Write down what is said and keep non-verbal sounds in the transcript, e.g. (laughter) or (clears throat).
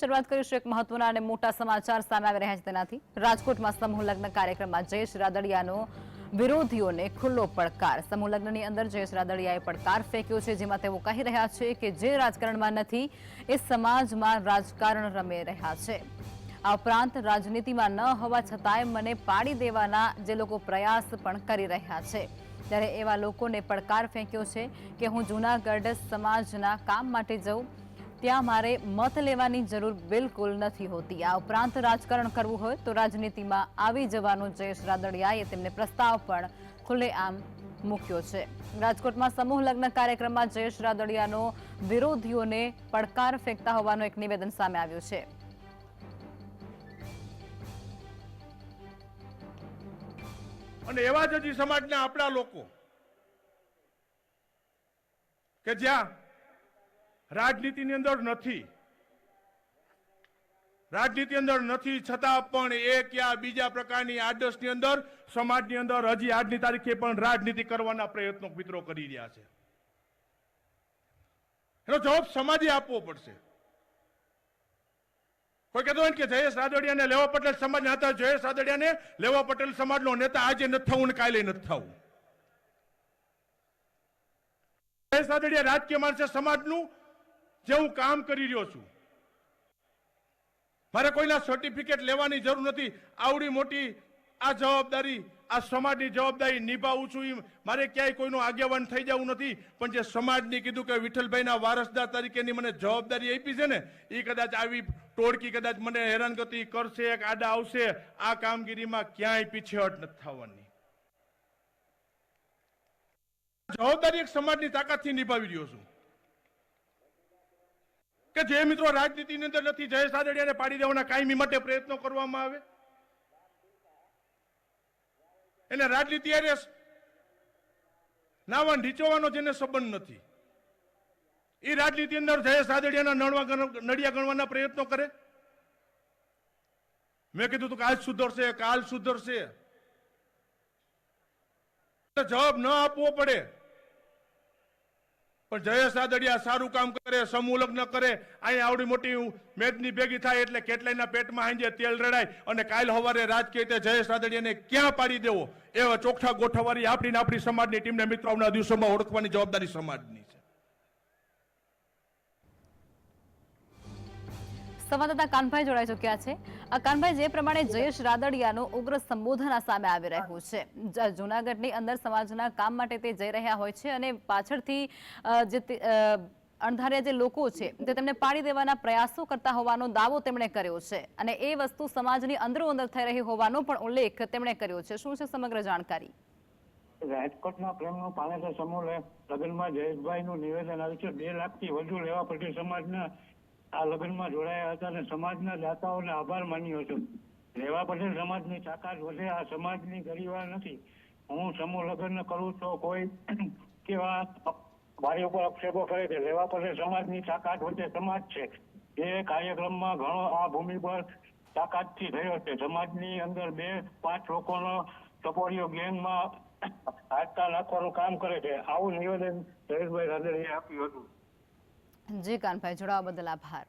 શરૂઆત કરીશું એક મહત્વના અને મોટા સમાચાર સામે આવી રહ્યા છે તેનાથી. રાજકોટમાં સમૂહ લગ્ન કાર્યક્રમમાં જયેશ રાદડિયાનો વિરોધીઓને ખુલ્લો પડકાર. સમૂહ લગ્નની અંદર જયેશ રાદડિયાએ પડકાર ફેંક્યો છે, જેમાં તેઓ કહી રહ્યા છે કે જે રાજકારણમાં નથી, એ સમાજમાં રાજકારણ રમે રહ્યા છે. આ ઉપરાંત રાજનીતિમાં ન હોવા છતાંય મને પાડી દેવાના જે લોકો પ્રયાસ પણ કરી રહ્યા છે. ત્યારે એવા લોકોને પડકાર ફેંક્યો છે કે હું જૂનાગઢ સમાજના કામ માટે જઉં ત્યાં મારે મત લેવાની જરૂર બિલકુલ નથી હોતી. આ ઉપરાંત રાજકારણ કરવું હોય તો રાજનીતિમાં આવી જવાનો જયેશ રાદડિયાએ તેમને પ્રસ્તાવ પણ ખુલ્લેઆમ મૂક્યો છે. રાજકોટમાં સમૂહ લગ્ન કાર્યક્રમમાં જયેશ રાદડિયાનો વિરોધીઓને પડકાર ફેંકતા હોવાનું એક નિવેદન સામે આવ્યું છે. અને એવા જ હજી સમાજના આપણા લોકો કે જ્યાં રાજનીતિની અંદર નથી. રાજનીતિ અંદર નથી, છતાં પણ એક યા બીજા પ્રકારની આદર્શની અંદર, સમાજની અંદર હજી આજની તારીખે પણ રાજનીતિ કરવાના પ્રયત્નો મિત્રો કરી રહ્યા છે. એનો જવાબ સમાજે આપવો પડશે. કોઈ કહેતો હોય ને કે જયેશ રાદડિયાને લેવા પટેલ સમાજના હતા, જયેશ રાદડિયાને લેવા પટેલ સમાજનો નેતા આજે નથી થવું ને કાલે નથી થવું. જયેશ રાદડિયા રાજકીય માણસે સમાજનું જે હું કામ કરી રહ્યો છું. મારે કોઈના સર્ટિફિકેટ લેવાની જરૂર નથી. આવડી મોટી આ જવાબદારી, આ સમાજની જવાબદારી નિભાવું છું એમ. મારે ક્યાંય કોઈનું આગેવાન થઈ જવું નથી. પણ જે સમાજની કીધું કે વિઠ્ઠલભાઈના વારસદાર તરીકેની મને જવાબદારી આપી છે ને, એ કદાચ આવી ટોળકી કદાચ મને હેરાનગતિ કરશે, એક આડા આવશે, આ કામગીરીમાં ક્યાંય પીછેહટ નથી થવાની. જવાબદારી એક સમાજની તાકાતથી નિભાવી રહ્યો છું. કે જે મિત્રો રાજનીતિની અંદર નથી, જયેશ રાદડિયાને પાડી દેવાના કાયમી માટે પ્રયત્નો કરવામાં આવે? એને રાજનીતિ અરે નાવા ઢીચવાનો જેને સંબંધ નથી. એ રાજનીતિ અંદર જયેશ રાદડિયાના નડવા નડિયા ગણવાના પ્રયત્નો કરે? મેં કીધું તું કે આજ સુધરશે, કાલ સુધરશે. જવાબ ન આપવો પડે. પણ જયેશ રાદડિયા સારું કામ કરે, સમૂહ લગ્ન કરે અહીંયા આવડી મોટી મેદની ભેગી થાય એટલે કેટલાયના પેટમાં હાંજે તેલ રડાય અને કાલ હવારે રાજકીય રીતે જયેશ રાદડિયાને ક્યાં પાડી દેવો? એવા ચોખ્ઠા ગોઠવવાની આપણી આપણી સમાજની ટીમને મિત્રો આવનારા દિવસોમાં ઓળખવાની જવાબદારી સમાજની છે. સંવાદદાતા કાનભાઈ જોડાઈ ચુક્યા છે. આ કાનભાઈ જે પ્રમાણે જયેશ રાદડિયાનું ઉગ્ર સંબોધન સામે આવી રહ્યું છે. જૂનાગઢની અંદર સમાજના કામ માટે તે જઈ રહ્યા હોય છે અને પાછળથી જે અણધાર્યા જે લોકો છે, તે તેમને પાડી દેવાના પ્રયાસો કરતા હોવાનો દાવો તેમણે કર્યો છે. અને એ વસ્તુ સમાજની અંદરો અંદર થઈ રહી હોવાનો પણ ઉલ્લેખ તેમણે કર્યો છે. શું છે સમગ્ર જાણકારી? રાજકોટના પ્રેમનું પાનેતર સમૂહ લગ્નમાં જયેશભાઈનું નિવેદન આવ્યું છે. બે લાખથી વધુ લેવા પડ્યું સમાજના આ લગ્નમાં જોડાયા હતા અને સમાજના દાતાઓને આભાર માન્યો છું. લેવા પટેલ સમાજની તાકાત વધે, આ સમાજની ગરીવાર નથી. હું સમૂહ લગ્ન કરું તો કોઈ (clears throat) કેવા મારી ઉપર આક્ષેપો કરે છે લેવા પટેલ સમાજની તાકાત વધે, સમાજ છે. એ કાર્યક્રમમાં ઘણો આ ભૂમિ પર તાકાતથી થયો છે. સમાજની અંદર બે પાંચ લોકોનો ટપોરીઓ ગેંગમાં હાડકા નાખવાનું કામ કરે છે. આવું નિવેદન જયેશભાઈ રાદડિયાએ આપ્યું હતું. જી કાનભાઈ જોડાવા બદલ આભાર.